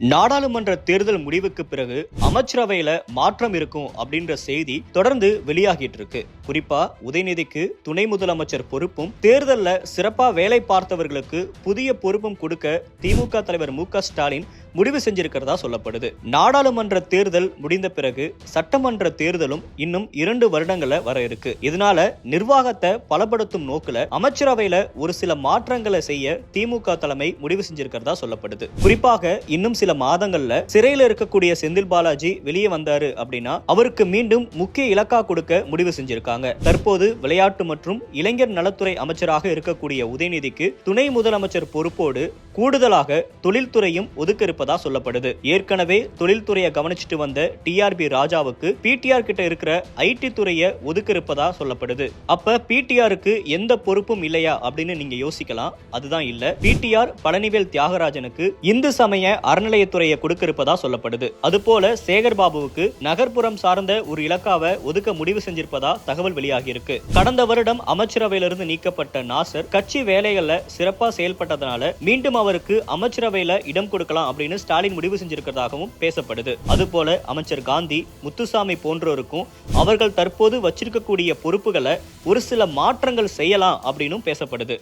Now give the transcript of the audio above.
நாடாளுமன்ற தேர்தல் முடிவுக்கு பிறகு அமைச்சரவையில மாற்றம் இருக்கும் அப்படின்ற செய்தி தொடர்ந்து வெளியாகிட்டு இருக்கு. குறிப்பா உதயநிதிக்கு துணை முதலமைச்சர் பொறுப்பும் தேர்தல்ல சிறப்பா வேலை பார்த்தவர்களுக்கு புதிய பொறுப்பும் கொடுக்க திமுக தலைவர் மு க ஸ்டாலின் முடிவு செஞ்சிருக்கிறதா சொல்லப்படுது. நாடாளுமன்ற தேர்தல் முடிந்த பிறகு சட்டமன்ற தேர்தலும் இன்னும் இரண்டு வருடங்கள்ல வர இருக்கு. இதனால நிர்வாகத்தை பலப்படுத்தும் நோக்குல அமைச்சரவையில ஒரு சில மாற்றங்களை செய்ய திமுக தலைமை முடிவு செஞ்சிருக்கிறதா சொல்லப்படுது. குறிப்பாக இன்னும் சில மாதங்கள்ல சிறையில இருக்கக்கூடிய செந்தில் பாலாஜி வெளியே வந்தாரு அப்படின்னா அவருக்கு மீண்டும் முக்கிய இலக்கா கொடுக்க முடிவு செஞ்சிருக்காங்க. தற்போது விளையாட்டு மற்றும் இளைஞர் நலத்துறை அமைச்சராக இருக்கக்கூடிய உதயநிதிக்கு துணை முதலமைச்சர் பொறுப்போடு கூடுதலாக தொழில்துறையும் ஒதுக்க இருப்பதா சொல்லப்படுது. ஏற்கனவே தொழில்துறையை கவனிச்சுட்டு வந்த டிஆர்பி ராஜாவுக்கு பிடிஆர் கிட்ட இருக்கிற ஐடி துறையை ஒதுக்க இருப்பதா சொல்லப்படுது. அப்ப பிடிஆருக்கு எந்த பொறுப்பும் இல்லையா அப்படின்னு நீங்க யோசிக்கலாம். அதுதான் இல்ல. பிடிஆர் பழனிவேல் தியாகராஜனுக்கு இந்து சமய அறநிலையத்துறையை கொடுக்க இருப்பதா சொல்லப்படுது. அதுபோல சேகர் பாபுவுக்கு நகர்ப்புறம் சார்ந்த ஒரு இலக்காவை ஒதுக்க முடிவு செஞ்சிருப்பதா தகவல் வெளியாகியிருக்கு. கடந்த வருடம் அமைச்சரவையிலிருந்து நீக்கப்பட்ட நாசர் கட்சி வேலைகள்ல சிறப்பா செயல்பட்டதனால மீண்டும் அவருக்கு அமைச்சரவையில இடம் கொடுக்கலாம் அப்படின்னு ஸ்டாலின் முடிவு செஞ்சிருக்கிறதாகவும் பேசப்படுது. அதுபோல அமைச்சர் காந்தி முத்துசாமி போன்றோருக்கும் அவர்கள் தற்போது வச்சிருக்கக்கூடிய பொறுப்புகளை ஒரு சில மாற்றங்கள் செய்யலாம் அப்படின்னும் பேசப்படுது.